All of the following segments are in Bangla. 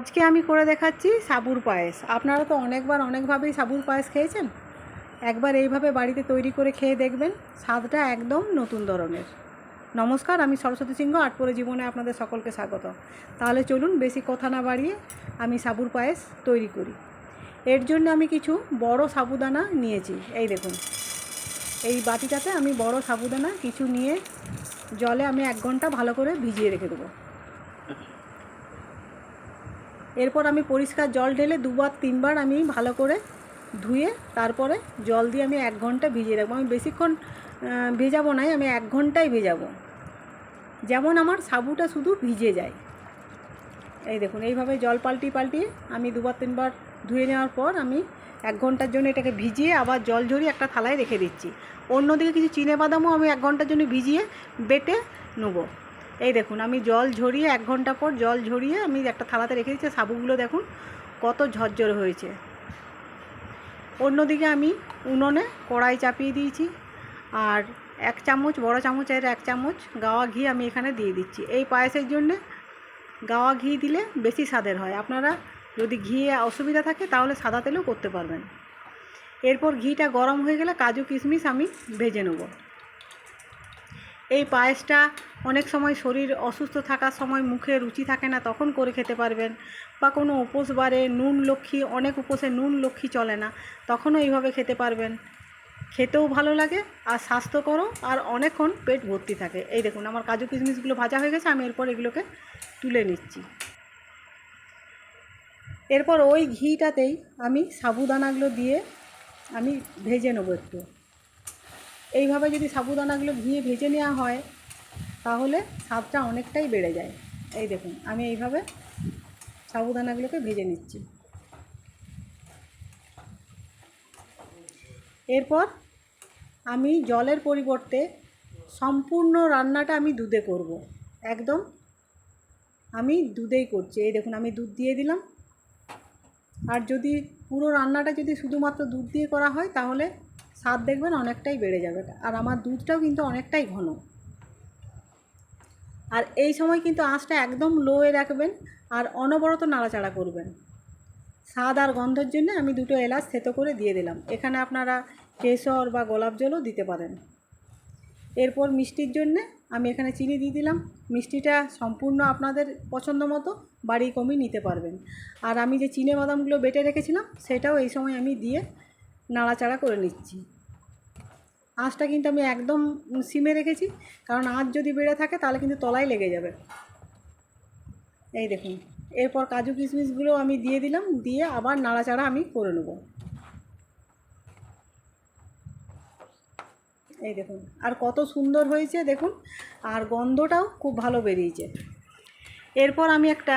আজকে আমি করে দেখাচ্ছি সাবুর পায়েস। আপনারা তো অনেকবার, অনেকভাবেই সাবুর পায়েস খেয়েছেন। একবার এইভাবে বাড়িতে তৈরি করে খেয়ে দেখবেন, স্বাদটা একদম নতুন ধরনের। নমস্কার, আমি সরস্বতী সিংহ, আটপরে জীবনে আপনাদের সকলকে স্বাগত। তাহলে চলুন বেশি কথা না বাড়িয়ে আমি সাবুর পায়েস তৈরি করি। এর জন্য আমি কিছু বড় সাবুদানা নিয়েছি। এই দেখুন। এই বাটিটাতে আমি বড় সাবুদানা কিছু নিয়ে জলে আমি এক ঘণ্টা ভালো করে ভিজিয়ে রেখে দেবো। এরপর আমি পরিষ্কার জল ঢেলে দুবার, তিনবার আমি ভালো করে ধুয়ে তারপরে জল দিয়ে আমি এক ঘণ্টা ভিজিয়ে রাখব। আমি বেশিক্ষণ ভেজাবো নাই, আমি এক ঘন্টাই ভেজাবো। যেমন আমার সাবুটা শুধু ভিজে যায়। এই দেখুন, এইভাবে জল পাল্টিয়ে পাল্টিয়ে আমি দুবার, তিনবার ধুয়ে নেওয়ার পর আমি এক ঘণ্টার জন্য এটাকে ভিজিয়ে আবার জল ঝরিয়ে একটা থালায় রেখে দিচ্ছি। অন্যদিকে কিছু চিনে বাদামও আমি এক ঘণ্টার জন্য ভিজিয়ে বেটে নেব। এই দেখুন, আমি জল ঝরিয়ে এক ঘণ্টা পর জল ঝরিয়ে আমি একটা থালাতে রেখে দিচ্ছি। সাবুগুলো দেখুন, কত ঝরঝরে হয়েছে। অন্যদিকে আমি উনুনে কড়াই চাপিয়ে দিয়েছি আর এক চামচ, বড় চামচের এক চামচ গাওয়া ঘি আমি এখানে দিয়ে দিচ্ছি। এই পায়েসের জন্যে গাওয়া ঘি দিলে বেশি স্বাদের হয়। আপনারা যদি ঘি অসুবিধা থাকে তাহলে সাদা তেলেও করতে পারবেন। এরপর ঘিটা গরম হয়ে গেলে কাজু কিশমিশ আমি ভেজে নেব। এই পায়েসটা অনেক সময় শরীর অসুস্থ থাকার সময় মুখে রুচি থাকে না, তখন করে খেতে পারবেন। বা কোনো উপোস বারে নুন লক্ষ্মী, অনেক উপোসে নুন লক্ষ্মী চলে না, তখনও এইভাবে খেতে পারবেন। খেতেও ভালো লাগে, আর স্বাস্থ্যকরও, আর অনেকক্ষণ পেট ভর্তি থাকে। এই দেখুন, আমার কাজু কিশমিশগুলো ভাজা হয়ে গেছে, আমি এরপর এগুলোকে তুলে নিচ্ছি। এরপর ওই ঘিটাতেই আমি সাবুদানাগুলো দিয়ে আমি ভেজে নেব একটু। এইভাবে যদি সাবুদানাগুলো ঘিয়ে ভেজে নেওয়া হয়, তাহলে স্বাদটা অনেকটাই বেড়ে যায়। এই দেখুন, আমি এইভাবে সাবুদানাগুলোকে ভেজে নিচ্ছি। এরপর আমি জলের পরিবর্তে সম্পূর্ণ রান্নাটা আমি দুধে করব। একদম আমি দুধেই করছি। এই দেখুন, আমি দুধ দিয়ে দিলাম। আর যদি পুরো রান্নাটা যদি শুধুমাত্র দুধ দিয়ে করা হয়, তাহলে স্বাদ দেখবেন অনেকটাই বেড়ে যাবে। আর আমার দুধটাও কিন্তু অনেকটাই ঘন। আর এই সময় কিন্তু আঁচটা একদম লোয়ে রাখবেন আর অনবরত নাড়াচাড়া করবেন। স্বাদ আর গন্ধের জন্য আমি দুটো এলাচ থেতো করে দিয়ে দিলাম। এখানে আপনারা কেশর বা গোলাপ জলও দিতে পারেন। এরপর মিষ্টির জন্যে আমি এখানে চিনি দিয়ে দিলাম। মিষ্টিটা সম্পূর্ণ আপনাদের পছন্দ মতো বাড়ি কমিয়ে নিতে পারবেন। আর আমি যে চিনে বাদামগুলো বেটে রেখেছিলাম, সেটাও এই সময় আমি দিয়ে নাড়াচাড়া করে নিচ্ছি। আঁচটা কিন্তু আমি একদম সিমে রেখেছি, কারণ আঁচ যদি বেড়ে থাকে তাহলে কিন্তু তলায় লেগে যাবে। এই দেখুন, এরপর কাজু কিশমিশগুলো আমি দিয়ে দিলাম, দিয়ে আবার নাড়াচাড়া আমি করে নেব। এই দেখুন, আর কত সুন্দর হয়েছে দেখুন, আর গন্ধটাও খুব ভালো বেরিয়েছে। এরপর আমি একটা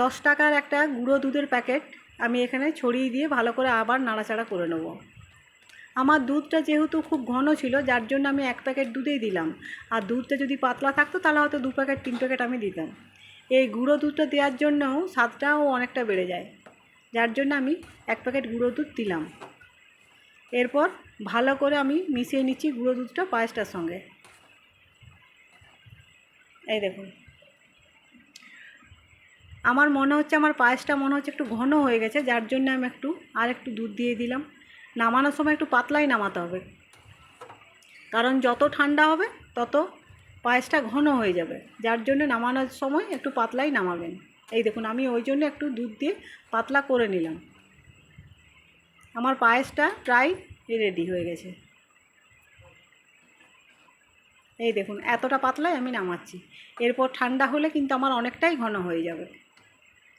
দশ টাকার একটা গুঁড়ো দুধের প্যাকেট আমি এখানে ছড়িয়ে দিয়ে ভালো করে আবার নাড়াচাড়া করে নেব। আমার দুধটা যেহেতু খুব ঘন ছিল, যার জন্য আমি এক প্যাকেট দুধেই দিলাম। আর দুধটা যদি পাতলা থাকতো, তাহলে হয়তো দু প্যাকেট, তিন প্যাকেট আমি দিতাম। এই গুঁড়ো দুধটা দেওয়ার জন্যও স্বাদটাও অনেকটা বেড়ে যায়। যার জন্য আমি এক প্যাকেট গুঁড়ো দুধ দিলাম। এরপর ভালো করে আমি মিশিয়ে নিচ্ছি গুঁড়ো দুধটা পায়েসটার সঙ্গে। এই দেখুন। আমার মনে হচ্ছে আমার পায়েসটা মনে হচ্ছে একটু ঘন হয়ে গেছে, যার জন্য আমি একটু আর একটু দুধ দিয়ে দিলাম। নামানোর সময় একটু পাতলাই নামাতে হবে। কারণ যত ঠান্ডা হবে, তত পায়েসটা ঘন হয়ে যাবে। যার জন্য নামানোর সময় একটু পাতলাই নামাবেন। এই দেখুন, আমি ওই জন্য একটু দুধ দিয়ে পাতলা করে নিলাম। আমার পায়েসটা প্রায় রেডি হয়ে গেছে। এই দেখুন, এতটা পাতলাই আমি নামাচ্ছি। এরপর ঠান্ডা হলে কিন্তু আমার অনেকটাই ঘন হয়ে যাবে।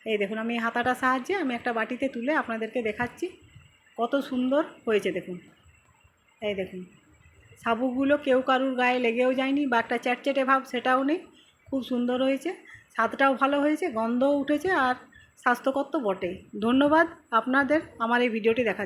এই দেখুন, আমি হাতাটা সাহায্যে আমি একটা বাটিতে তুলে আপনাদেরকে দেখাচ্ছি কত সুন্দর হয়েছে, দেখুন। এই দেখুন সাবুকগুলো কেউ কারুর গায়ে লেগেও যায়নি বা একটা চ্যাটচ্যাটে ভাব, সেটাও নেই। খুব সুন্দর হয়েছে, স্বাদটাও ভালো হয়েছে, গন্ধও উঠেছে আর স্বাস্থ্যকর তো বটেই। ধন্যবাদ আপনাদের আমার এই ভিডিওটি দেখার